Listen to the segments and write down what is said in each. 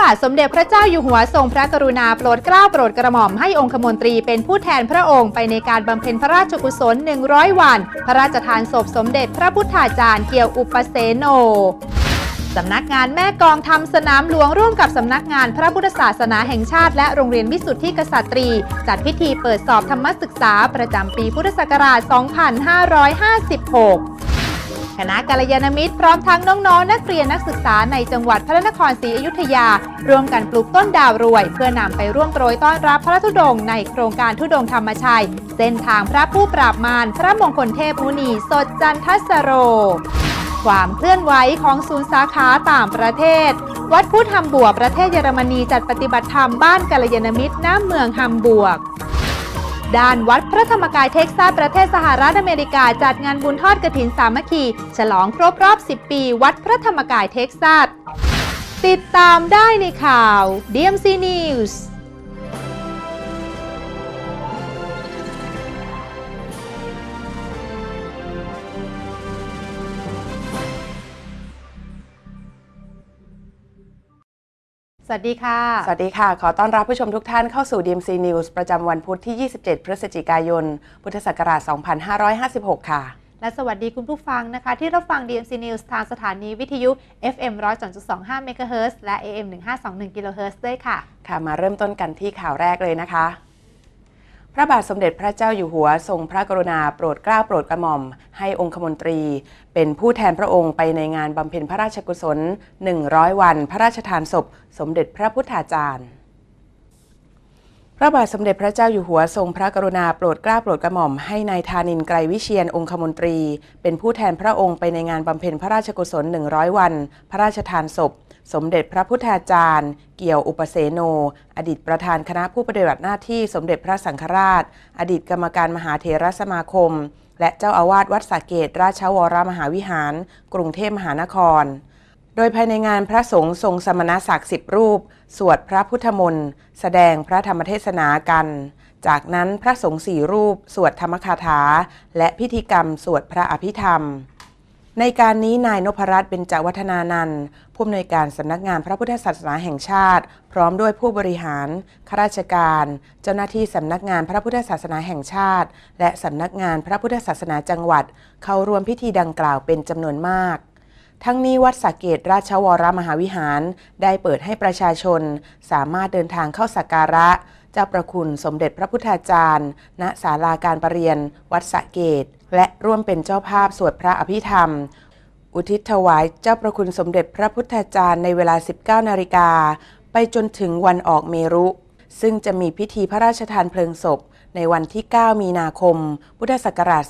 บาทสมเด็จพระเจ้าอยู่หัวทรงพระกรุณาโปรดเกล้าโปรดกระหม่อมให้องคมนตรีเป็นผู้แทนพระองค์ไปในการบำเพ็ญพระราชกุศล 100 วัน พระราชทานศพสมเด็จพระพุทธาจารย์เกี่ยวอุปเสโนสำนักงานแม่กองทำสนามหลวงร่วมกับสำนักงานพระพุทธศาสนาแห่งชาติ และโรงเรียนวิสุทธิกษัตรี จัดพิธีเปิดสอบธรรมศึกษาประจำปีพุทธศักราช 2556 คณะกัลยาณมิตรพร้อมทั้งน้องๆนักเรียนนักศึกษาในจังหวัดพระนครศรีอยุธยา ร่วมกันปลูกต้นดาวรวย เพื่อนำไปร่วมโปรยต้อนรับพระธุดงค์ในโครงการธุดงธรรมชัย เส้นทางพระผู้ปราบมารพระมงคลเทพมุนีสดจันทสโร ความเคลื่อนไหวของศูนย์สาขาต่างประเทศ วัดพุทธฮัมบวประเทศเยอรมนีจัดปฏิบัติธรรมบ้านกัลยาณมิตรน้ำเมืองฮัมบวก ด้านวัดพระธรรมกายเท็กซัสประเทศสหรัฐอเมริกา จัดงานบุญทอดกระถินสามัคคี ฉลองครบรอบ 10 ปี วัดพระธรรมกายเท็กซัส ติดตามได้ในข่าว DMC News สวัสดีค่ะ สวัสดีค่ะ ขอต้อนรับผู้ชมทุกท่านเข้าสู่ DMC News ประจำวันพุธที่ 27 พฤศจิกายน พุทธศักราช 2556 ค่ะ และสวัสดีคุณผู้ฟังนะคะ ที่รับฟัง DMC News ทางสถานีวิทยุ FM 102.25 MHz และ AM 1521 kHz ด้วยค่ะ ค่ะ มาเริ่มต้นกันที่ข่าวแรกเลยนะคะ พระบาทสมเด็จพระเจ้าอยู่หัวทรงพระกรุณาโปรดเกล้าโปรดกระหม่อม ให้องคมนตรี เป็นผู้แทนพระองค์ไปในงานบำเพ็ญพระราชกุศล 100 วัน พระราชทานศพ สมเด็จพระพุทธาจารย์ พระบาทสมเด็จพระเจ้าอยู่หัวทรงพระกรุณาโปรดเกล้าโปรดกระหม่อมให้นายธานินไกรวิเชียนองคมนตรี เป็นผู้แทนพระองค์ไปในงานบำเพ็ญพระราชกุศล 100 วัน พระราชทานศพ สมเด็จพระพุทธาจารย์ เกี่ยวอุปเสโน อดีตประธานคณะผู้ปฏิบัติหน้าที่สมเด็จพระสังฆราช อดีตกรรมการมหาเถรสมาคม และเจ้าอาวาสวัดสาเกตราชวรมหาวิหาร กรุงเทพมหานคร โดยภายในงานพระสงฆ์ทรงสมณศักดิ์สิบรูป สวดพระพุทธมนต์แสดงพระธรรมเทศนากัน จากนั้นพระสงฆ์สี่รูป สวดธรรมคาถา และพิธีกรรมสวดพระอภิธรรม ในการนี้นายนพรัตน์เบญจวัฒนานันท์ผู้อำนวยการสำนักงานพระพุทธศาสนาแห่งชาติ พร้อมด้วยผู้บริหารข้าราชการ เจ้าหน้าที่สำนักงานพระพุทธศาสนาแห่งชาติ และสำนักงานพระพุทธศาสนาจังหวัด เข้าร่วมพิธีดังกล่าวเป็นจำนวนมาก ทั้งนี้วัดสาเกตราชวรมหาวิหาร ได้เปิดให้ประชาชน สามารถเดินทางเข้าสักการะ เจ้าประคุณสมเด็จพระพุทธาจารย์ ณศาลาการประเรียน วัดสะเกต และร่วมเป็นเจ้าภาพสวดพระอภิธรรม อุทิศถวายเจ้าประคุณสมเด็จพระพุทธาจารย์ในเวลา 19 นาฬิกา ไปจนถึงวันออกเมรุ ซึ่งจะมีพิธีพระราชทานเพลิงศพ ในวันที่ 9 มีนาคม พุทธศักราช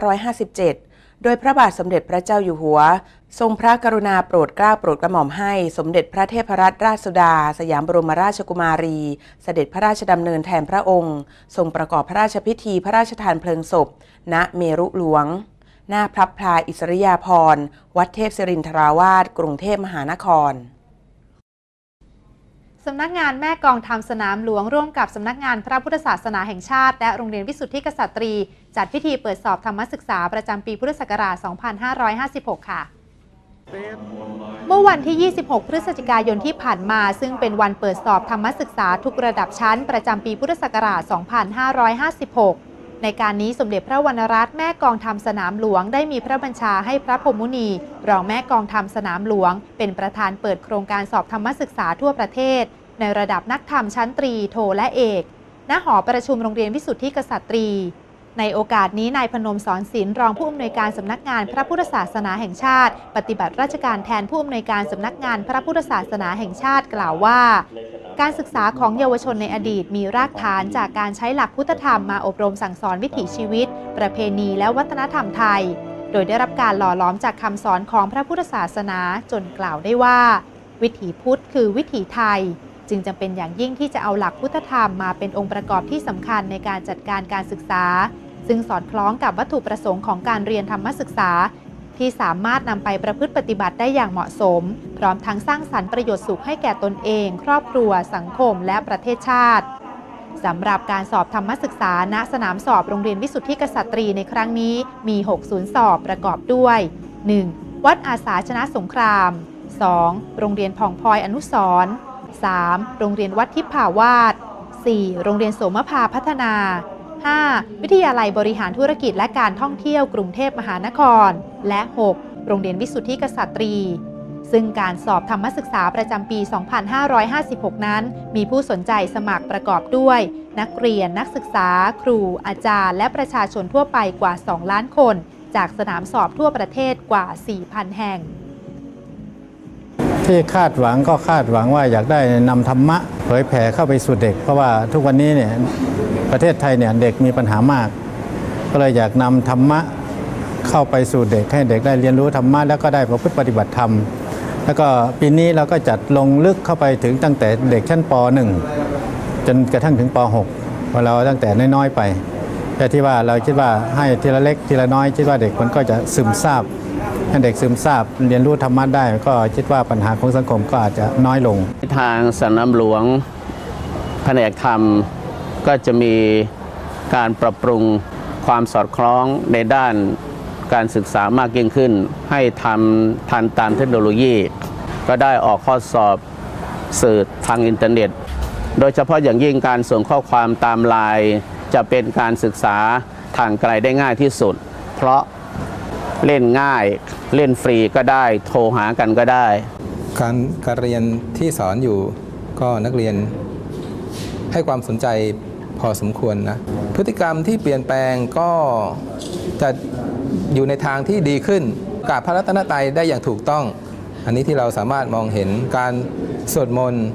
2557 โดยพระบาทสมเด็จพระเจ้าอยู่หัว ทรงพระกรุณาโปรดเกล้าโปรดกระหม่อมให้ สมเด็จพระเทพรัตนราชสุดา สยามบรมราชกุมารี เสด็จพระราชดำเนินแทนพระองค์ ทรงประกอบพระราชพิธีพระราชทานเพลิงศพ ณเมรุหลวง หน้าพระพลาอิสริยาภรณ์ วัดเทพศิรินทราวาสกรุงเทพมหานคร สำนักงานแม่กองทำสนามหลวงร่วมกับสำนักงานพระพุทธศาสนาแห่งชาติ และโรงเรียนวิสุทธิกษัตรี จัดพิธีเปิดสอบธรรมศึกษาประจำปีพุทธศักราช 2556 ค่ะเมื่อวันที่ 26 พฤศจิกายนที่ผ่านมา ซึ่งเป็นวันเปิดสอบธรรมศึกษาทุกระดับชั้น ประจำปีพุทธศักราช 2556 ในการนี้สมเด็จพระวรรณรัตน์แม่กองทำสนามหลวงได้มีพระบัญชาให้พระพรมุนีรองแม่กองทำสนามหลวง เป็นประธานเปิดโครงการสอบธรรมศึกษาทั่วประเทศ ในระดับนักธรรมชั้นตรีโทและเอก ณหอประชุมโรงเรียนวิสุทธิกษัตรี ในโอกาสนี้นายพนมสอนศิลป์รองผู้อำนวยการสำนักงานพระพุทธศาสนาแห่งชาติ ปฏิบัติราชการแทนผู้อำนวยการสำนักงานพระพุทธศาสนาแห่งชาติกล่าวว่า การศึกษาของเยาวชนในอดีตมีรากฐานจากการใช้หลักพุทธธรรมมาอบรมสั่งสอนวิถีชีวิต ประเพณีและวัฒนธรรมไทย โดยได้รับการหล่อล้อมจากคำสอนของพระพุทธศาสนาจนกล่าวได้ว่า วิถีพุทธคือวิถีไทยจึงจำเป็นอย่างยิ่งที่จะเอาหลักพุทธธรรมมาเป็นองค์ประกอบที่สำคัญในการจัดการการศึกษา ซึ่งสอดคล้องกับวัตถุประสงค์ของการเรียนธรรมศึกษา ที่สามารถนำไปประพฤติปฏิบัติได้อย่างเหมาะสม พร้อมทั้งสร้างสรรค์ประโยชน์สุขให้แก่ตนเอง ครอบครัว สังคม และประเทศชาติสำหรับการสอบธรรมศึกษาณสนามสอบโรงเรียนวิสุทธิกษัตรีในครั้งนี้มี 6 ศูนย์สอบประกอบด้วย 1. วัดอาสาชนะสงคราม 2. โรงเรียนผ่องพลอยอนุสร 3. โรงเรียนวัดทิพาวาส 4. โรงเรียนโสมภาพัฒนา 5. วิทยาลัยบริหารธุรกิจและการท่องเที่ยวกรุงเทพมหานคร และ 6. โรงเรียนวิสุทธิกษัตรี ซึ่งการสอบธรรมศึกษาประจำปี 2556 นั้น มีผู้สนใจสมัครประกอบด้วย นักเรียนนักศึกษา ครู อาจารย์ และประชาชนทั่วไปกว่า 2 ล้านคน จากสนามสอบทั่วประเทศกว่า 4,000 แห่ง ที่คาดหวังก็คาดหวังว่าอยากได้นำธรรมะ เผยแผ่เข้าไปสู่เด็ก เพราะว่าทุกวันนี้เนี่ยประเทศไทยเนี่ยเด็กมีปัญหามาก ก็เลยอยากนำธรรมะเข้าไปสู่เด็กให้เด็กได้เรียนรู้ธรรมะแล้วก็ได้ประพฤติปฏิบัติธรรม แล้วก็ปีนี้เราก็จัดลงลึกเข้าไปถึงตั้งแต่เด็กชั้นป .1 จนกระทั่งถึงป .6 เพราะเราตั้งแต่น้อยๆไปแต่ที่ว่าเราคิดว่าให้ทีละเล็กทีละน้อยคิดว่าเด็กมันก็จะซึมซาบ ให้เด็กซึมซาบเรียนรู้ธรรมะได้ ก็คิดว่าปัญหาของสังคมก็อาจจะน้อยลง ทางสนามหลวงแผนกธรรมก็จะมีการปรับปรุงความสอดคล้องในด้านการศึกษามากยิ่งขึ้น ให้ทำทันตามเทคโนโลยี ก็ได้ออกข้อสอบสื่อทางอินเทอร์เน็ต โดยเฉพาะอย่างยิ่งการส่งข้อความตามไลน์จะเป็นการศึกษาทางไกลได้ง่ายที่สุด เพราะ เล่นง่ายเล่นฟรีก็ได้ โทรหากันก็ได้ การการเรียนที่สอนอยู่ก็นักเรียนให้ความสนใจพอสมควรนะพฤติกรรมที่เปลี่ยนแปลงก็จะอยู่ในทางที่ดีขึ้นกราบพระรัตนตรัยได้อย่างถูกต้อง อันนี้ที่เราสามารถมองเห็นการสวดมนต์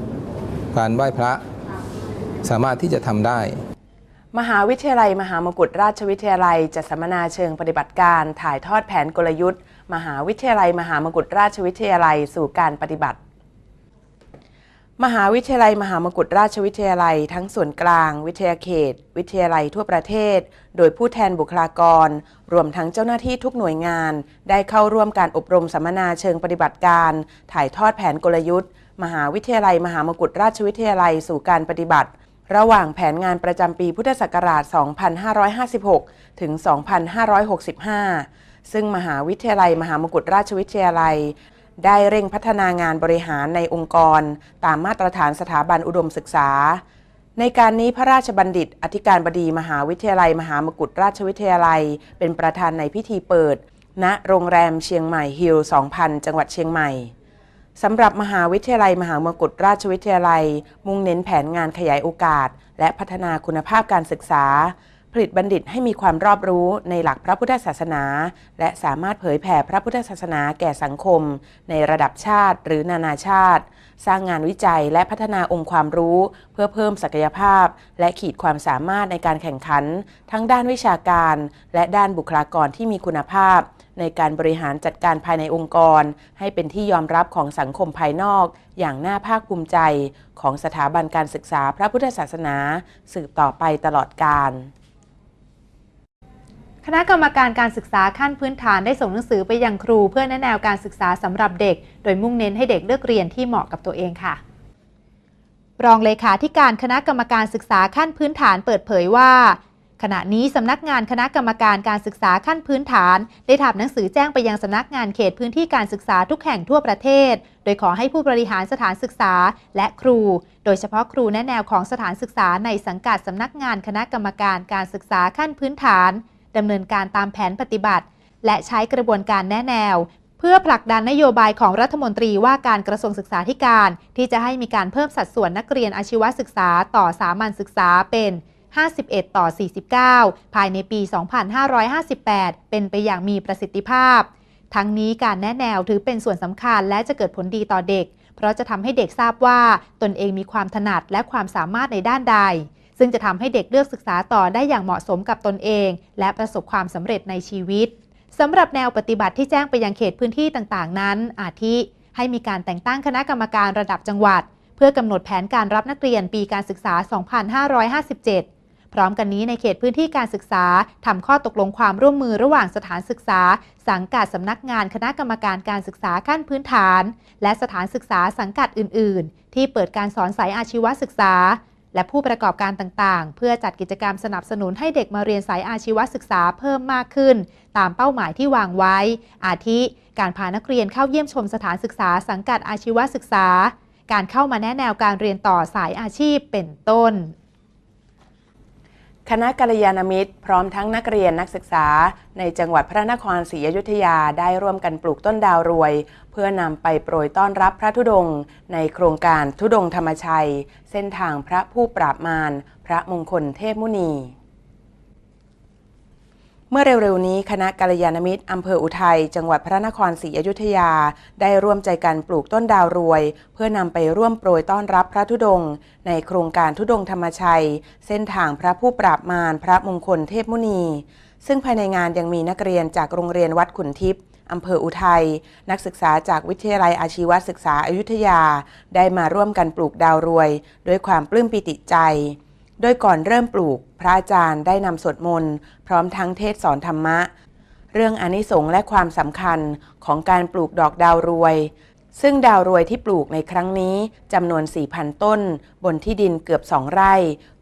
การไหว้พระสามารถที่จะทำได้ มหาวิทยาลัย มหามกุฏราชวิทยาลัยจัดสัมมนาเชิงปฏิบัติการ ถ่ายทอดแผนกลยุทธ์ มหาวิทยาลัย มหามกุฏราชวิทยาลัย สู่การปฏิบัติ มหาวิทยาลัย มหามกุฏราชวิทยาลัย ทั้งส่วนกลาง วิทยาเขต วิทยาลัยทั่วประเทศ โดยผู้แทนบุคลากร รวมทั้งเจ้าหน้าที่ทุกหน่วยงาน ได้เข้าร่วมการอบรมสัมมนาเชิงปฏิบัติการ ถ่ายทอดแผนกลยุทธ์ มหาวิทยาลัย มหามกุฏราชวิทยาลัย สู่การปฏิบัติ ระหว่างแผนงานประจำปีพุทธศักราช 2556 ถึง 2565 ซึ่งมหาวิทยาลัยมหามกุฏราชวิทยาลัย ได้เร่งพัฒนางานบริหารในองค์กร ตามมาตรฐานสถาบันอุดมศึกษา ในการนี้พระราชบัณฑิต อธิการบดีมหาวิทยาลัย มหามกุฏราชวิทยาลัย เป็นประธานในพิธีเปิด ณ โรงแรมเชียงใหม่ฮิล 2000 จังหวัดเชียงใหม่ สำหรับมหาวิทยาลัย มหามกุฏราชวิทยาลัย มุ่งเน้นแผนงานขยายโอกาส และพัฒนาคุณภาพการศึกษา ผลิตบัณฑิตให้มีความรอบรู้ในหลักพระพุทธศาสนา และสามารถเผยแผ่พระพุทธศาสนาแก่สังคม ในระดับชาติหรือนานาชาติ สร้างงานวิจัยและพัฒนาองค์ความรู้ เพื่อเพิ่มศักยภาพ และขีดความสามารถในการแข่งขัน ทั้งด้านวิชาการ และด้านบุคลากรที่มีคุณภาพ ในการบริหารจัดการภายในองค์กร ให้เป็นที่ยอมรับของสังคมภายนอก อย่างน่าภาคภูมิใจ ของสถาบันการศึกษาพระพุทธศาสนา สืบต่อไปตลอดกาลคณะกรรมการการศึกษาขั้นพื้นฐานได้ส่งหนังสือไปยังครูเพื่อแนะแนวการศึกษาสำหรับเด็ก โดยมุ่งเน้นให้เด็กเลือกเรียนที่เหมาะกับตัวเองค่ะ รองเลขาธิการคณะกรรมการศึกษาขั้นพื้นฐานเปิดเผยว่า ขณะนี้สำนักงานคณะกรรมการการศึกษาขั้นพื้นฐาน ได้ทำหนังสือแจ้งไปยังสำนักงานเขตพื้นที่การศึกษาทุกแห่งทั่วประเทศ โดยขอให้ผู้บริหารสถานศึกษาและครู โดยเฉพาะครูแนแนวของสถานศึกษาในสังกัดสำนักงานคณะกรรมการการศึกษาขั้นพื้นฐานดำเนินการตามแผนปฏิบัติ และใช้กระบวนการแนแนว เพื่อผลักดันนโยบายของรัฐมนตรีว่าการกระทรวงศึกษาธิการ ที่จะให้มีการเพิ่มสัดส่วนนักเรียนอาชีวศึกษาต่อสามัญศึกษาเป็น 51 ต่อ 49 ภายในปี 2558 เป็นไปอย่างมีประสิทธิภาพ ทั้งนี้การแนะแนวถือเป็นส่วนสำคัญและจะเกิดผลดีต่อเด็ก เพราะจะทำให้เด็กทราบว่าตนเองมีความถนัดและความสามารถในด้านใด ซึ่งจะทำให้เด็กเลือกศึกษาต่อได้อย่างเหมาะสมกับตนเอง และประสบความสำเร็จในชีวิตสำหรับแนวปฏิบัติที่แจ้งไปยังเขตพื้นที่ต่างๆ นั้น อาทิ ให้มีการแต่งตั้งคณะกรรมการระดับจังหวัด เพื่อกำหนดแผนการรับนักเรียนปีการศึกษา 2557 พร้อมกันนี้ในเขตพื้นที่การศึกษาทำข้อตกลงความร่วมมือระหว่างสถานศึกษา สังกัดสำนักงานคณะกรรมการการศึกษาขั้นพื้นฐาน และสถานศึกษาสังกัดอื่น ๆ ที่เปิดการสอนสายอาชีวศึกษา และผู้ประกอบการต่าง ๆ เพื่อจัดกิจกรรมสนับสนุนให้เด็กมาเรียนสายอาชีวศึกษาเพิ่มมากขึ้น ตามเป้าหมายที่วางไว้ อาทิการพานักเรียนเข้าเยี่ยมชมสถานศึกษาสังกัดอาชีวศึกษา การเข้ามาแนะแนวการเรียนต่อสายอาชีพเป็นต้น คณะกัลยาณมิตร พร้อมทั้งนักเรียนนักศึกษา ในจังหวัดพระนครศรีอยุธยาได้ร่วมกันปลูกต้นดาวรวย เพื่อนำไปโปรยต้อนรับพระธุดงค์ในโครงการธุดงธรรมชัย เส้นทางพระผู้ปราบมาร พระมงคลเทพมุนี มื่อเร็วๆนี้คณะกัลยาณมิตรอำเภออุทัย จังหวัดพระนครศรีอยุธยา ได้ร่วมใจกันปลูกต้นดาวรวย เพื่อนำไปร่วมโปรยต้อนรับพระธุดงค์ในโครงการธุดงค์ธรรมชัย เส้นทางพระผู้ปราบมารพระมงคลเทพมุนี ซึ่งภายในงานยังมีนักเรียนจากโรงเรียนวัดขุนทิพย์อำเภออุทัย นักศึกษาจากวิทยาลัยอาชีวศึกษาอายุทยา ได้มาร่วมกันปลูกดาวรวย ด้วยความปลื้มปิติใจ โดยก่อนเริ่มปลูก พระอาจารย์ได้นำสวดมนต์พร้อมทั้งเทศสอนธรรมะ เรื่องอนิสงส์และความสำคัญของการปลูกดอกดาวรวย ซึ่งดาวรวยที่ปลูกในครั้งนี้จำนวน 4,000 ต้น บนที่ดินเกือบ2ไร่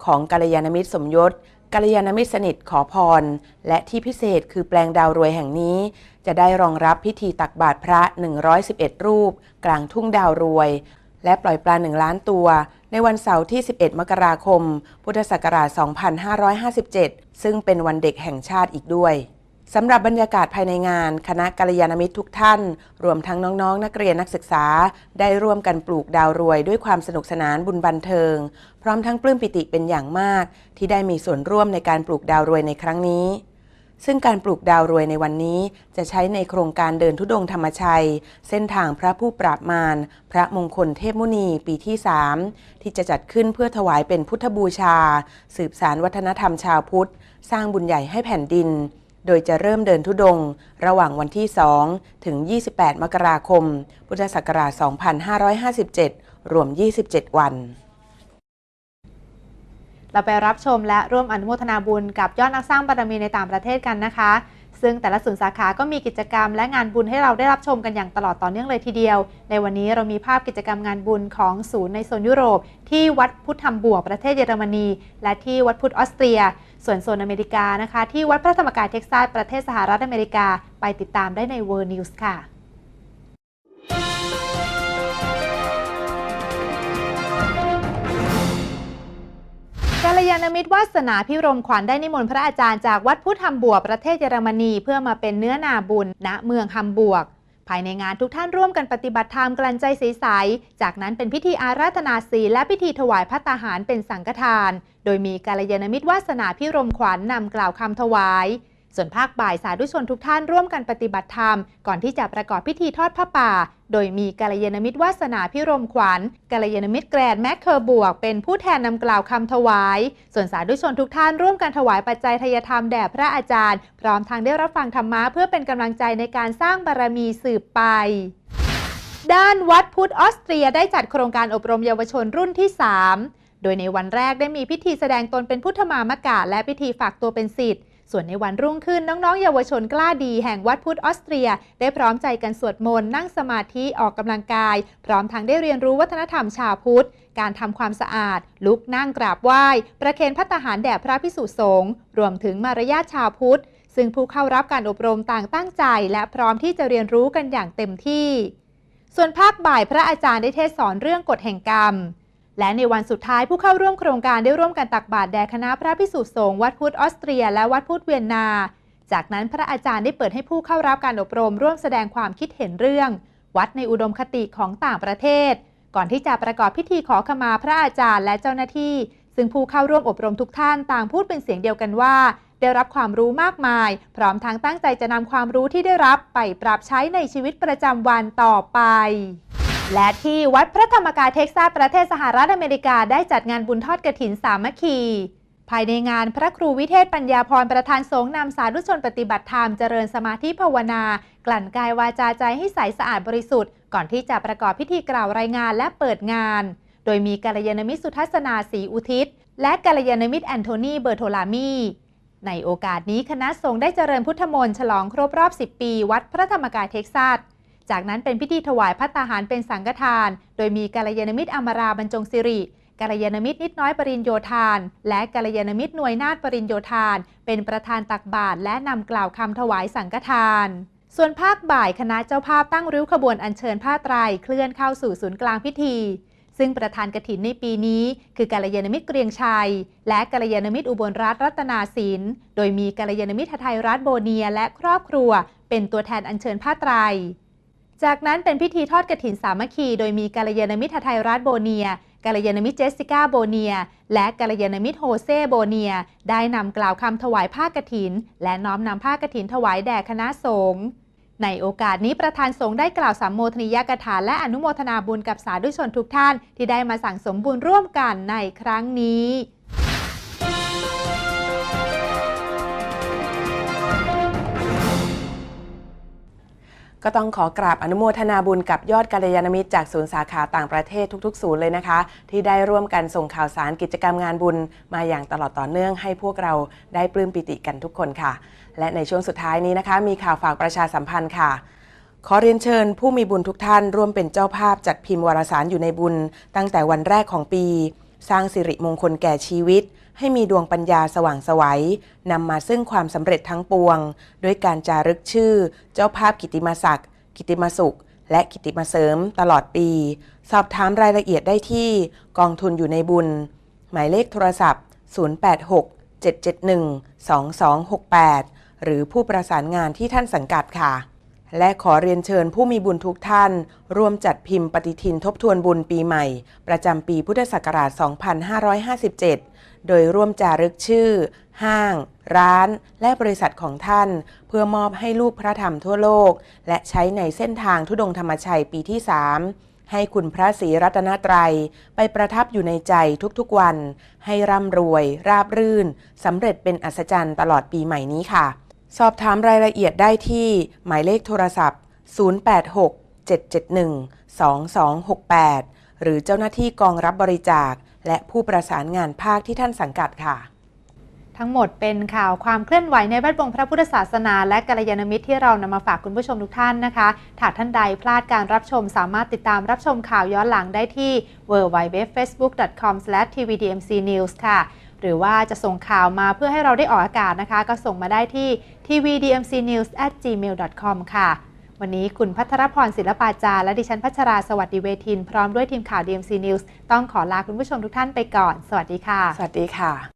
ของกัลยาณมิตรสมยศกัลยาณมิตรสนิทขอพร และที่พิเศษคือแปลงดาวรวยแห่งนี้ จะได้รองรับพิธีตักบาตรพระ 111 รูป กลางทุ่งดาวรวย และปล่อยปลา1ล้านตัว ในวันเสาร์ที่ 11 มกราคม พุทธศักราช 2557 ซึ่งเป็นวันเด็กแห่งชาติอีกด้วยสำหรับบรรยากาศภายในงาน คณะกัลยาณมิตรทุกท่าน รวมทั้งน้องๆ นักเรียนนักศึกษา ได้ร่วมกันปลูกดาวรวยด้วยความสนุกสนานบุญบันเทิง พร้อมทั้งปลื้มปิติเป็นอย่างมาก ที่ได้มีส่วนร่วมในการปลูกดาวรวยในครั้งนี้ ซึ่งการปลูกดาวรวยในวันนี้จะใช้ในโครงการเดินทุดงค์ธรรมชัย เส้นทางพระผู้ปราบมาร พระมงคลเทพมุนีปีที่ 3 ที่จะจัดขึ้นเพื่อถวายเป็นพุทธบูชา สืบสารวัฒนธรรมชาวพุทธ สร้างบุญใหญ่ให้แผ่นดิน โดยจะเริ่มเดินทุดงค์ระหว่างวันที่ 2 ถึง 28 มกราคม พุทธศักราช 2557 รวม 27 วัน เราไปรับชมและร่วมอนุโมทนาบุญกับยอดนักสร้างบารมีในต่างประเทศกันนะคะ ซึ่งแต่ละศูนย์สาขาก็มีกิจกรรมและงานบุญให้เราได้รับชมกันอย่างตลอดต่อเนื่องเลยทีเดียว ในวันนี้เรามีภาพกิจกรรมงานบุญของศูนย์ในโซนยุโรป ที่วัดพุทธธรรมบวกประเทศเยอรมนี และที่วัดพุทธออสเตรีย ส่วนโซนอเมริกานะคะ ที่วัดพระธรรมกายเท็กซัสประเทศสหรัฐอเมริกา ไปติดตามได้ใน World News ค่ะ ยาณมิตรวาสนาพิรมขวัญได้นิมนต์พระอาจารย์จากวัดพุทธธรรมบวประเทศเยอรมนีเพื่อมาเป็นเนื้อนาบุญ ณเมืองฮัมบวก ภายในงานทุกท่านร่วมกันปฏิบัติธรรมกลั่นใจใสๆจากนั้นเป็นพิธีอาราธนาศีลและพิธีถวายพระตาหารเป็นสังฆทาน โดยมีกัลยาณมิตรวาสนาพิรมขวัญนำกล่าวคำถวาย ส่วนภาคบ่ายสาธุชนทุกท่านร่วมกันปฏิบัติธรรม ก่อนที่จะประกอบพิธีทอดผ้าป่า โดยมีกัลยาณมิตรวาสนาพิรมขวัญกัลยาณมิตรแกรนแมคเคอร์บวก เป็นผู้แทนนำกล่าวคำถวาย ส่วนสาธุชนทุกท่านร่วมกันถวายปัจจัยทายธรรมแด่พระอาจารย์ พร้อมทางได้รับฟังธรรมะเพื่อเป็นกำลังใจในการสร้างบารมีสืบไปด้านวัดพุทธออสเตรียได้จัดโครงการอบรมเยาวชนรุ่นที่ 3 โดยในวันแรกได้มีพิธีแสดงตนเป็นพุทธมามกะและพิธีฝากตัวเป็นศิษย์ ส่วนในวันรุ่งขึ้นน้องๆ เยาวชนกล้าดีแห่งวัดพุทธออสเตรีย ได้พร้อมใจกันสวดมนต์นั่งสมาธิออกกำลังกาย พร้อมทั้งได้เรียนรู้วัฒนธรรมชาวพุทธ การทำความสะอาด ลุกนั่งกราบไหว้ ประเคนพัตตาหารแด่พระพิสุสงฆ์รวมถึงมารยาทชาวพุทธ ซึ่งผู้เข้ารับการอบรมต่างตั้งใจ และพร้อมที่จะเรียนรู้กันอย่างเต็มที่ ส่วนภาคบ่ายพระอาจารย์ได้เทศสอนเรื่องกฎแห่งกรรม และในวันสุดท้ายผู้เข้าร่วมโครงการได้ร่วมกันตักบาตรแด่คณะพระพิสุสงฆ์วัดพุทธออสเตรีย และวัดพุทธเวียนนา จากนั้นพระอาจารย์ได้เปิดให้ผู้เข้ารับการอบรมร่วมแสดงความคิดเห็นเรื่อง วัดในอุดมคติของต่างประเทศ ก่อนที่จะประกอบพิธีขอขมาพระอาจารย์และเจ้าหน้าที่ ซึ่งผู้เข้าร่วมอบรมทุกท่านต่างพูดเป็นเสียงเดียวกันว่า ได้รับความรู้มากมาย พร้อมทั้งตั้งใจจะนำความรู้ที่ได้รับไปปรับใช้ในชีวิตประจำวันต่อไป และที่วัดพระธรรมกายเท็กซัสประเทศสหรัฐอเมริกาได้จัดงานบุญทอดกระถินสามัคคี ภายในงานพระครูวิเทศปัญญาพรประธานสงฆ์นำสาธุชนปฏิบัติธรรมเจริญสมาธิภาวนา กลั่นกายวาจาใจให้ใสสะอาดบริสุทธิ์ ก่อนที่จะประกอบพิธีกล่าวรายงานและเปิดงาน โดยมีกัลยาณมิตรสุทัศนาศรีอุทิศ และกัลยาณมิตรแอนโทนีเบอร์โทลามีในโอกาสนี้คณะสงฆ์ได้เจริญพุทธมนต์ฉลองครบรอบ 10 ปี วัดพระธรรมกายเท็กซัส จากนั้นเป็นพิธีถวายพัตตาหารเป็นสังฆทาน โดยมีกัลยาณมิตรอมราบรรจงสิริกัลยาณมิตรนิดน้อยปริญโยธาน และกัลยาณมิตรหน่วยนาฏปริญโยธาน เป็นประธานตักบาตรและนำกล่าวคำถวายสังฆทาน ส่วนภาคบ่ายคณะเจ้าภาพตั้งริ้วขบวนอัญเชิญผ้าไตรเคลื่อนเข้าสู่ศูนย์กลางพิธี ซึ่งประธานกฐินในปีนี้ คือกัลยาณมิตรเกรียงชัย และกัลยาณมิตรอุบลรัตน์รัตนาสินโดยมีกัลยาณมิตรไทยรัฐโบเนียและครอบครัว เป็นตัวแทนอัญเชิญผ้าไตร จากนั้นเป็นพิธีทอดกฐินสามัคคี โดยมีกัลยาณมิตรไทยรัฐโบเนียกัลยาณมิตรเจสสิก้าโบเนีย และกัลยาณมิตรโฮเซโบเนีย ได้นำกล่าวคำถวายผ้ากฐิน และน้อมนำผ้ากฐินถวายแด่คณะสงฆ์ในโอกาสนี้ประธานสงฆ์ได้กล่าวสามโมทนิยกถาและอนุโมทนาบุญกับสาธุชนทุกท่านที่ได้มาสั่งสมบุญร่วมกันในครั้งนี้ ก็ต้องขอกราบอนุโมทนาบุญกับยอดกัลยาณมิตรจากศูนย์สาขาต่างประเทศทุกๆ ศูนย์เลยนะคะ ที่ได้ร่วมกันส่งข่าวสารกิจกรรมงานบุญ มาอย่างตลอดต่อเนื่องให้พวกเราได้ปลื้มปิติกันทุกคนค่ะ และในช่วงสุดท้ายนี้นะคะ มีข่าวฝากประชาสัมพันธ์ค่ะขอเรียนเชิญผู้มีบุญทุกท่านร่วมเป็นเจ้าภาพจัดพิมพ์วารสารอยู่ในบุญ ตั้งแต่วันแรกของปี สร้างสิริมงคลแก่ชีวิต ให้มีดวงปัญญาสว่างไสวัยนำมาซึ่งความสำเร็จทั้งปวง ด้วยการจารึกชื่อ เจ้าภาพกิติมศักดิ์กิติมสุข และกิตติมาเสริมตลอดปี สอบถามรายละเอียดได้ที่กองทุนอยู่ในบุญ หมายเลขโทรศัพท์ 086 771 2268 หรือผู้ประสานงานที่ท่านสังกัดค่ะ และขอเรียนเชิญผู้มีบุญทุกท่าน ร่วมจัดพิมพ์ปฏิทินทบทวนบุญปีใหม่ ประจำปีพุทธศักราช 2557 โดยร่วมจารึกชื่อ ห้าง ร้าน และบริษัทของท่าน เพื่อมอบให้ลูกพระธรรมทั่วโลก และใช้ในเส้นทางทุดงธรรมชัยปีที่ 3 ให้คุณพระศรีรัตนตรัย ไปประทับอยู่ในใจทุกๆวัน ให้ร่ำรวย ราบรื่นสำเร็จเป็นอัศจรรย์ตลอดปีใหม่นี้ค่ะ สอบถามรายละเอียดได้ที่ หมายเลขโทรศัพท์ 086 771 2268 หรือเจ้าหน้าที่กองรับบริจาค และผู้ประสานงานภาคที่ท่านสังกัดค่ะ ทั้งหมดเป็นข่าวความเคลื่อนไหวในแวดวงพระพุทธศาสนา และกัลยาณมิตรที่เรานำมาฝากคุณผู้ชมทุกท่านนะคะถ้าท่านใดพลาดการรับชมสามารถติดตามรับชมข่าวย้อนหลังได้ที่ www.facebook.com/tvdmcnews ค่ะ หรือว่าจะส่งข่าวมาเพื่อให้เราได้ออกอากาศนะคะ ก็ส่งมาได้ที่ tvdmcnews@gmail.com ค่ะ วันนี้คุณพัทรพรศิลปาจารและดิฉันพัชราสวัสดีเวทิน พร้อมด้วยทีมข่าว DMC News ต้องขอลาคุณผู้ชมทุกท่านไปก่อน สวัสดีค่ะ สวัสดีค่ะ